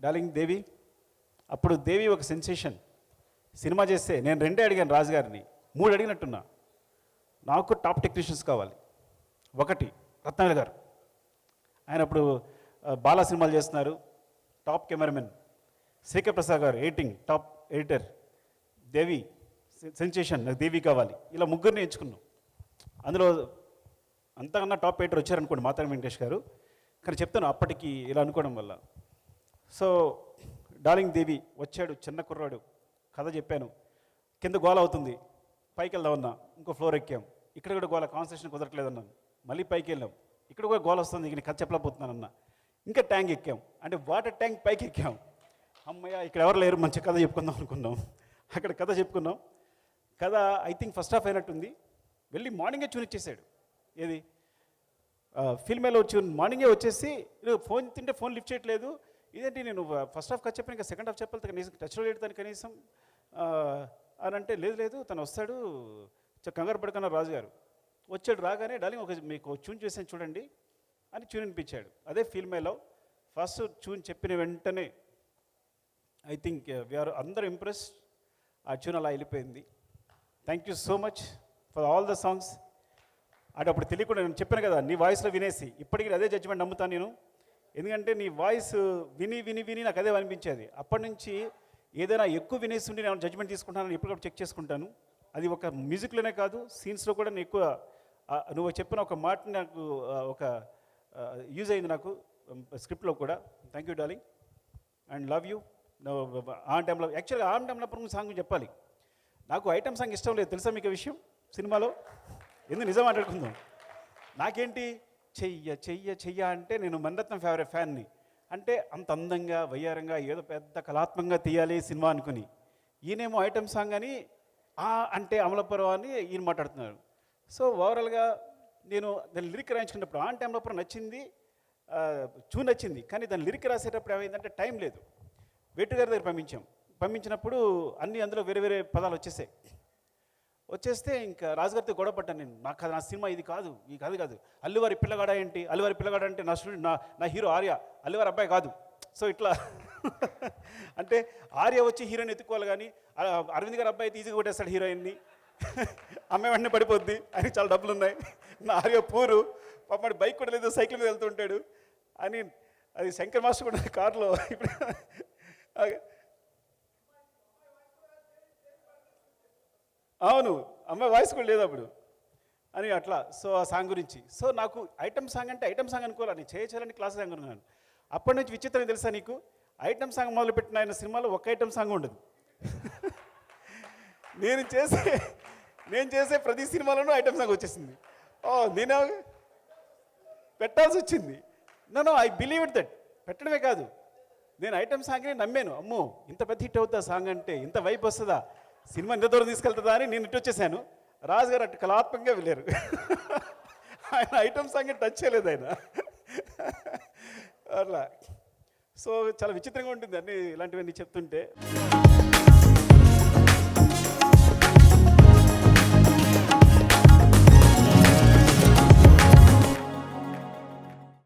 Darling దేవి అప్పుడు దేవి ఒక sensation. Cinema చేస్తే నేను రెండే అడిగాను రాజు గారిని మూడు అడిగినట్టున్నా. నాకు టాప్ టెక్నీషియన్స్ కావాలి. ఒకటి రత్నాకర్ గారు. ఆయన అప్పుడు బాలా సినిమాలు చేస్తున్నారు టాప్ కెమెరామెన్. శ్రీకే ప్రసాద్ గారు editing top editor. Devi sensation నాకు దేవి కావాలి. ఇలా ముగ్గురిని ఎంచుకున్నాం. అందులో అంతకన్నా టాప్ ఎడిటర్ వచ్చారనుకోండి మాతారి వెంకటేష్ గారు. కానీ చెప్తాను అప్పటికి ఇలా అనుకోవడం వల్ల. సో డార్లింగ్ దేవి వచ్చాడు చిన్న కుర్రాడు. కథ చెప్పాను. కింద గోల అవుతుంది. పైకి వెళ్దామన్నా ఇంకో ఫ్లోర్ ఎక్కాం. ఇక్కడ కూడా గోల కాన్సన్ట్రేషన్ కుదరట్లేదన్నాను. మళ్ళీ పైకి వెళ్ళాం ఇక్కడ కూడా గోల వస్తుంది. ఇక కథ చెప్పలేకపోతున్నానన్న ఇంకా ట్యాంక్ ఎక్కాం. అంటే వాటర్ ట్యాంక్ పైకి ఎక్కాం. అమ్మయ్య ఇక్కడ ఎవరు లేరు? మంచి కథ చెప్పుకుందాం అనుకున్నాం. అక్కడ కథ చెప్పుకున్నాం. కథ ఐ థింక్ ఫస్ట్ హాఫ్ అయినట్టుంది. వెళ్ళి మార్నింగే చూనిచ్చేసాడు ఏది? ఫిల్మేలో వచ్చి మార్నింగే వచ్చేసి ఫోన్ తింటే ఫోన్ లిఫ్ట్ చేయట్లేదు. ఇదేంటి నేను ఫస్ట్ హాఫ్ కథ చెప్పాను ఇంకా సెకండ్ హాఫ్ చెప్పాలి కనీసం టచ్లో లేడు తను కనీసం. అని అంటే లేదు లేదు తను వస్తాడు కంగారు పడకన్న రాజు గారు వచ్చాడు రాగానే డార్లింగ్ ఒక మీకు చూన్ చేసాను చూడండి అని చూన్ అనిపించాడు అదే ఫిల్మేలో ఫస్ట్ చూన్ చెప్పిన వెంటనే ఐ థింక్ వీఆర్ అందరూ ఇంప్రెస్ ఆ ట్యూన్ అలా వెళ్ళిపోయింది. Thank you so much for all the songs అంటే అప్పుడు తెలియకుండా నేను చెప్పాను కదా నీ వాయిస్లో వినేసి. ఇప్పటికీ అదే జడ్జిమెంట్ నమ్ముతాను నేను. ఎందుకంటే నీ వాయిస్ విని విని విని నాకు అదే అనిపించేది. అప్పటి నుంచి ఏదైనా ఎక్కువ వినేసి నేను జడ్జ్మెంట్ తీసుకుంటానని ఎప్పటికప్పుడు చెక్ చేసుకుంటాను. అది ఒక మ్యూజిక్లోనే కాదు సీన్స్లో కూడా నేను ఎక్కువ నువ్వు చెప్పిన ఒక మాట నాకు ఒక యూజ్ అయింది నాకు స్క్రిప్ట్లో కూడా. Thank you darling and love you ఆ టైంలో యాక్చువల్గా ఆన్ టైంలో సాంగ్ చెప్పాలి. నాకు ఐటమ్ సాంగ్ ఇష్టం లేదు. తెలుసా మీకు విషయం? సినిమాలో? ఎందుకు నిజం మాట్లాడుకుందాం. నాకేంటి? చెయ్య చెయ్య చెయ్య అంటే నేను మన్రత్నం ఫేవరెట్ ఫ్యాన్ని అంటే అంత అందంగా వయ్యారంగా ఏదో పెద్ద కళాత్మకంగా తీయాలి సినిమా అనుకుని. ఈయనేమో ఐటమ్ సాంగ్ అని ఆ అంటే అమలపురం అని ఈయన మాట్లాడుతున్నారు. సో ఓవరాల్గా నేను దాని లిరిక్ రాయించుకున్నప్పుడు ఆన్ టైంలో నచ్చింది చూ నచ్చింది. కానీ దాని లిరిక్ రాసేటప్పుడు ఏమైందంటే టైం లేదు. వేటు గారి దగ్గర పంపించాం. పంపించినప్పుడు అన్ని అందులో వేరే వేరే పదాలు వచ్చేసాయి. వచ్చేస్తే ఇంకా రాజుగారితో గొడవ పడ్డాను నేను. నాకు కాదు, నా సినిమా ఇది కాదు ఈ కాదు కాదు. అల్లువారి పిల్లగాడ ఏంటి? అల్లువారి పిల్లగాడ అంటే నా స్టూడెంట్ నా నా హీరో ఆర్య. అల్లువారి అబ్బాయి కాదు. సో ఇట్లా అంటే ఆర్య వచ్చి హీరోయిన్ ఎత్తుకోవాలి కానీ అరవింద్ గారి అబ్బాయి అయితే ఈజీగా కొట్టేస్తాడు హీరోయిన్ని. అమ్మాయి వెంటనే పడిపోద్ది. ఆయనకి చాలా డబ్బులు ఉన్నాయి నా ఆర్య పూరు. పాపడి బైక్ కూడా లేదు సైకిల్ మీద వెళ్తుంటాడు అని అది శంకర్ మాస్టర్ కూడా కారులో ఇప్పుడు అవును అమ్మాయి వాయిస్ కూడా లేదు అప్పుడు. అని అట్లా సో ఆ సాంగ్ గురించి. సో నాకు ఐటమ్ సాంగ్ అంటే ఐటమ్ సాంగ్ అనుకోవాలి నేను చేయాలని క్లాస్ సాంగ్ అనుకున్నాను. అప్పటి నుంచి విచిత్రం తెలుసా నీకు? ఐటమ్ సాంగ్ మొదలుపెట్టిన ఆయన సినిమాలో ఒక్క ఐటమ్ సాంగ్ ఉండదు. నేను చేసే నేను చేసే ప్రతి సినిమాలోనూ ఐటమ్ సాంగ్ వచ్చేసింది. ఓ నేను పెట్టాల్సి వచ్చింది. No I believe it that. పెట్టడమే కాదు. నేను ఐటమ్ సాంగ్ని నమ్మాను. అమ్మో ఇంత పెద్ద హిట్ అవుతుందా సాంగ్ అంటే? ఇంత వైపు వస్తుందా? సినిమా ఇంత దూరం తీసుకెళ్తుందా అని నేను ఇటు వచ్చేసాను. రాజు గారు అటు కళాత్మకంగా వెళ్ళారు. ఆయన ఐటమ్ సాంగ్ టచ్ చేయలేదు ఆయన. అట్లా. సో చాలా విచిత్రంగా ఉంటుంది అన్ని ఇలాంటివన్నీ చెప్తుంటే.